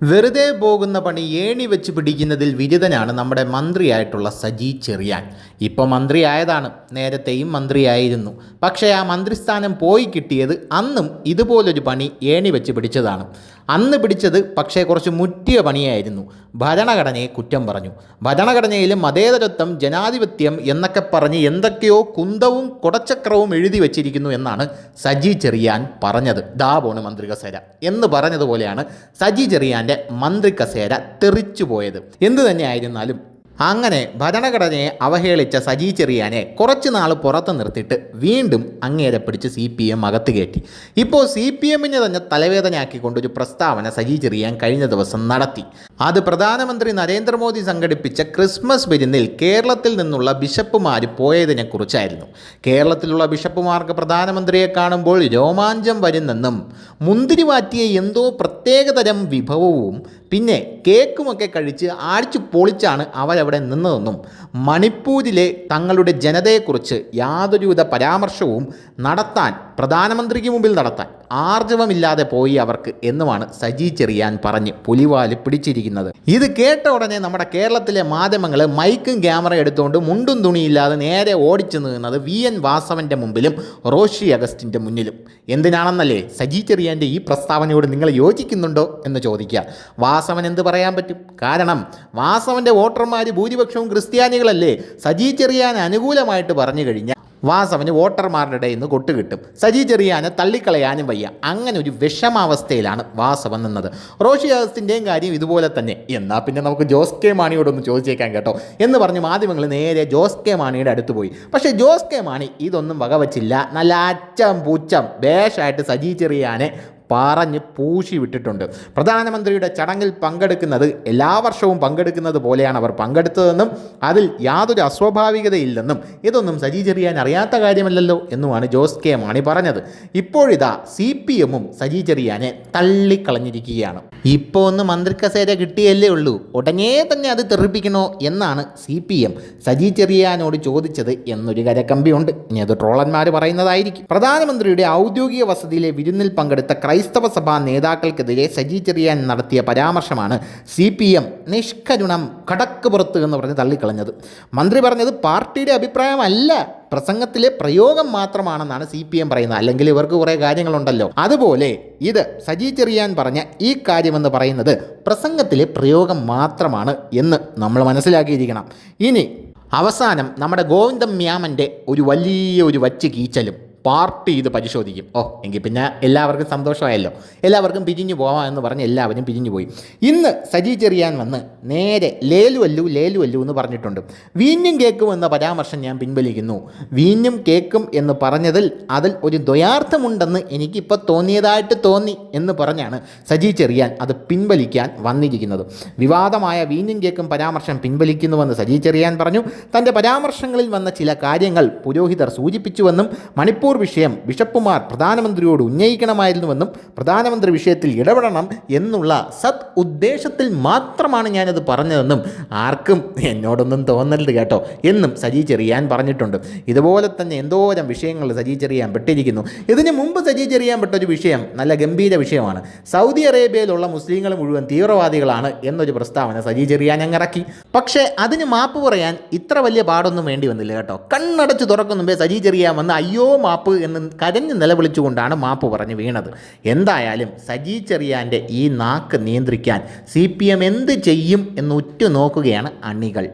വെറുതെ പോകുന്ന പണി ഏണി വെച്ച് പിടിക്കുന്നതിൽ വിരുദ്ധനാണ് നമ്മുടെ മന്ത്രിയായിട്ടുള്ള സജി ചെറിയാൻ. ഇപ്പോൾ മന്ത്രിയായതാണ്. നേരത്തെയും മന്ത്രിയായിരുന്നു. പക്ഷേ ആ മന്ത്രിസ്ഥാനം പോയി കിട്ടിയത് അന്നും ഇതുപോലൊരു പണി ഏണി വെച്ച് പിടിച്ചതാണ്. അന്ന് പിടിച്ചത് പക്ഷേ കുറച്ച് മുറ്റിയ പണിയായിരുന്നു. ഭരണഘടനയെ കുറ്റം പറഞ്ഞു. ഭരണഘടനയിൽ മതേതരത്വം ജനാധിപത്യം എന്നൊക്കെ പറഞ്ഞ് എന്തൊക്കെയോ കുന്തവും കുടച്ചക്രവും എഴുതി വച്ചിരിക്കുന്നു എന്നാണ് സജി ചെറിയാൻ പറഞ്ഞത്. ദാ പോണ് മന്ത്രി കസേര എന്ന് പറഞ്ഞതുപോലെയാണ് സജി ചെറിയാന്റെ മന്ത്രി കസേര തെറിച്ചു പോയത് എന്തു തന്നെ ആയിരുന്നാലും അങ്ങനെ ഭരണഘടനയെ അവഹേളിച്ച സജി ചെറിയാനെ കുറച്ച് നാൾ പുറത്ത് നിർത്തിയിട്ട് വീണ്ടും അങ്ങേരെ പിടിച്ച് സി പി എം അകത്ത് കയറ്റി. ഇപ്പോൾ സി പി എമ്മിനെ തന്നെ തലവേദനയാക്കിക്കൊണ്ടൊരു പ്രസ്താവന സജി ചെറിയാൻ കഴിഞ്ഞ ദിവസം നടത്തി. അത് പ്രധാനമന്ത്രി നരേന്ദ്രമോദി സംഘടിപ്പിച്ച ക്രിസ്മസ് വിരുന്നിൽ കേരളത്തിൽ നിന്നുള്ള ബിഷപ്പുമാർ പോയതിനെക്കുറിച്ചായിരുന്നു. കേരളത്തിലുള്ള ബിഷപ്പുമാർക്ക് പ്രധാനമന്ത്രിയെ കാണുമ്പോൾ രോമാഞ്ചം വരുന്നെന്നും മുന്തിരി മാറ്റിയ എന്തോ പ്രത്യേകതരം വിഭവവും പിന്നെ കേക്കുമൊക്കെ കഴിച്ച് ആഴ്ച പൊളിച്ചാണ് അവരവിടെ നിന്നതെന്നും മണിപ്പൂരിലെ തങ്ങളുടെ ജനതയെക്കുറിച്ച് യാതൊരുവിധ പരാമർശവും നടത്താൻ പ്രധാനമന്ത്രിക്ക് മുമ്പിൽ നടത്താൻ ആർജവമില്ലാതെ പോയി അവർക്ക് എന്നുമാണ് സജി ചെറിയാൻ പറഞ്ഞ് പുലിവാൽ പിടിച്ചിരിക്കുന്നത്. ഇത് കേട്ട ഉടനെ നമ്മുടെ കേരളത്തിലെ മാധ്യമങ്ങൾ മൈക്കും ക്യാമറ എടുത്തുകൊണ്ട് മുണ്ടും തുണിയില്ലാതെ നേരെ ഓടിച്ചു നിന്നത് വി. എൻ. വാസവന്റെ മുമ്പിലും റോഷി അഗസ്റ്റിന്റെ മുന്നിലും. എന്തിനാണെന്നല്ലേ സജി ചെറിയാന്റെ ഈ പ്രസ്താവനയോട് നിങ്ങൾ യോജിക്കുന്നുണ്ടോ എന്ന് ചോദിക്കുക. വാസവൻ എന്ത് പറയാൻ പറ്റും? കാരണം വാസവന്റെ വോട്ടർമാർ ഭൂരിപക്ഷവും ക്രിസ്ത്യാനികളല്ലേ? സജി ചെറിയാൻ അനുകൂലമായിട്ട് പറഞ്ഞു കഴിഞ്ഞാൽ വാസവന് വോട്ടർമാരുടെ ഇടയിൽ നിന്ന് കൊട്ടുകിട്ടും സജി ചെറിയാനെ തള്ളിക്കളയാനും വയ്യ. അങ്ങനെ ഒരു വിഷമാവസ്ഥയിലാണ് വാസവൻ നിന്നത്. റോഷി അഗസ്റ്റിന്റെയും കാര്യം ഇതുപോലെ തന്നെ. എന്നാൽ പിന്നെ നമുക്ക് ജോസ് കെ മാണിയോടൊന്ന് ചോദിച്ചേക്കാം കേട്ടോ. എന്ന് പറഞ്ഞ് മാധ്യമങ്ങൾ നേരെ ജോസ് കെ മാണിയുടെ അടുത്ത് പോയി. പക്ഷേ ജോസ് കെ മാണി ഇതൊന്നും വകവച്ചില്ല. നല്ല അച്ചം പൂച്ചം വേഷമായിട്ട് സജി ചെറിയാനെ പറഞ്ഞ് പൂശി വിട്ടിട്ടുണ്ട്. പ്രധാനമന്ത്രിയുടെ ചടങ്ങിൽ പങ്കെടുക്കുന്നത് എല്ലാ വർഷവും പങ്കെടുക്കുന്നത് പോലെയാണ് അവർ പങ്കെടുത്തതെന്നും അതിൽ യാതൊരു അസ്വാഭാവികതയില്ലെന്നും ഇതൊന്നും സജി ചെറിയാൻ അറിയാത്ത കാര്യമല്ലല്ലോ എന്നുമാണ് ജോസ് കെ മാണി പറഞ്ഞത്. ഇപ്പോഴിതാ സി പി എമ്മും സജി ചെറിയാനെ തള്ളിക്കളഞ്ഞിരിക്കുകയാണ്. ഇപ്പോൾ ഒന്ന് മന്ത്രിക്കസേര കിട്ടിയല്ലേ ഉള്ളൂ. ഉടനെ തന്നെ അത് തെറിപ്പിക്കണോ എന്നാണ് സി പി എം സജി ചെറിയാനോട് ചോദിച്ചത് എന്നൊരു കരക്കമ്പിയുണ്ട്. ഇനി അത് ട്രോളന്മാർ പറയുന്നതായിരിക്കും. പ്രധാനമന്ത്രിയുടെ ഔദ്യോഗിക വസതിയിലെ വിരുന്നിൽ പങ്കെടുത്ത ക്രൈസ്തവ സഭാ നേതാക്കൾക്കെതിരെ സജി ചെറിയാൻ നടത്തിയ പരാമർശമാണ് സി പി എം നിഷ്കരുണം കടക്ക് പുറത്ത് എന്ന് പറഞ്ഞ് തള്ളിക്കളഞ്ഞത്. മന്ത്രി പറഞ്ഞത് പാർട്ടിയുടെ അഭിപ്രായമല്ല പ്രസംഗത്തിലെ പ്രയോഗം മാത്രമാണെന്നാണ് സി പി എം പറയുന്നത്. അല്ലെങ്കിൽ ഇവർക്ക് കുറേ കാര്യങ്ങളുണ്ടല്ലോ. അതുപോലെ ഇത് സജി ചെറിയാൻ പറഞ്ഞ ഈ കാര്യമെന്ന് പറയുന്നത് പ്രസംഗത്തിലെ പ്രയോഗം മാത്രമാണ് എന്ന് നമ്മൾ മനസ്സിലാക്കിയിരിക്കണം. ഇനി അവസാനം നമ്മുടെ ഗോവിന്ദം മ്യാമന്റെ ഒരു വലിയ ഒരു വച്ച് കീച്ചലും. പാർട്ടി ഇത് പരിശോധിക്കും. ഓ എങ്കിൽ പിന്നെ എല്ലാവർക്കും സന്തോഷമായല്ലോ. എല്ലാവർക്കും പിരിഞ്ഞു പോവാം എന്ന് പറഞ്ഞ് എല്ലാവരും പിരിഞ്ഞു പോയി. ഇന്ന് സജി ചെറിയാൻ വന്ന് നേരെ ലേലുവല്ലു ലേലുവല്ലു എന്ന് പറഞ്ഞിട്ടുണ്ട്. വീഞ്ഞും കേക്കും എന്ന പരാമർശം ഞാൻ പിൻവലിക്കുന്നു. വീഞ്ഞും കേക്കും എന്ന് പറഞ്ഞതിൽ അതിൽ ഒരു ദ്വയാർത്ഥമുണ്ടെന്ന് എനിക്കിപ്പോൾ തോന്നിയതായിട്ട് തോന്നി എന്ന് പറഞ്ഞാണ് സജി ചെറിയാൻ അത് പിൻവലിക്കാൻ വന്നിരിക്കുന്നത്. വിവാദമായ വീഞ്ഞും കേക്കും പരാമർശം പിൻവലിക്കുന്നുവെന്ന് സജി ചെറിയാൻ പറഞ്ഞു. തന്റെ പരാമർശങ്ങളിൽ വന്ന ചില കാര്യങ്ങൾ പുരോഹിതർ സൂചിപ്പിച്ചുവെന്നും മണിപ്പൂർ വിഷയം ബിഷപ്പുമാർ പ്രധാനമന്ത്രിയോട് ഉന്നയിക്കണമായിരുന്നുവെന്നും പ്രധാനമന്ത്രി വിഷയത്തിൽ ഇടപെടണം എന്നുള്ള സത് ഉദ്ദേശത്തിൽ മാത്രമാണ് ഞാനത് പറഞ്ഞതെന്നും ആർക്കും എന്നോടൊന്നും തോന്നരുത് കേട്ടോ എന്നും സജി ചെറിയാൻ പറഞ്ഞിട്ടുണ്ട്. ഇതുപോലെ തന്നെ എന്തോരം വിഷയങ്ങൾ സജി ചെറിയാൻ പെട്ടിരിക്കുന്നു. ഇതിന് മുമ്പ് സജി ചെറിയാൻ പെട്ട ഒരു വിഷയം നല്ല ഗംഭീര വിഷയമാണ്. സൗദി അറേബ്യയിലുള്ള മുസ്ലിങ്ങൾ മുഴുവൻ തീവ്രവാദികളാണ് എന്നൊരു പ്രസ്താവന സജി ചെറിയാൻ അങ്ങിറക്കി പക്ഷേ അതിന് മാപ്പ് പറയാൻ ഇത്ര വലിയ പാടൊന്നും വേണ്ടി വന്നില്ല കേട്ടോ. കണ്ണടച്ച് തുറക്കും മുമ്പേ സജി ചെറിയാൻ വന്ന് അയ്യോ മാപ്പ് എന്ന് കരഞ്ഞ് നിലവിളിച്ചുകൊണ്ടാണ് മാപ്പ് പറഞ്ഞ് വീണത്. എന്തായാലും സജി ചെറിയാന്റെ ഈ നാക്ക് നിയന്ത്രിക്കാൻ സി പി എം എന്ത് ചെയ്യും എന്ന് ഉറ്റുനോക്കുകയാണ് അണികൾ.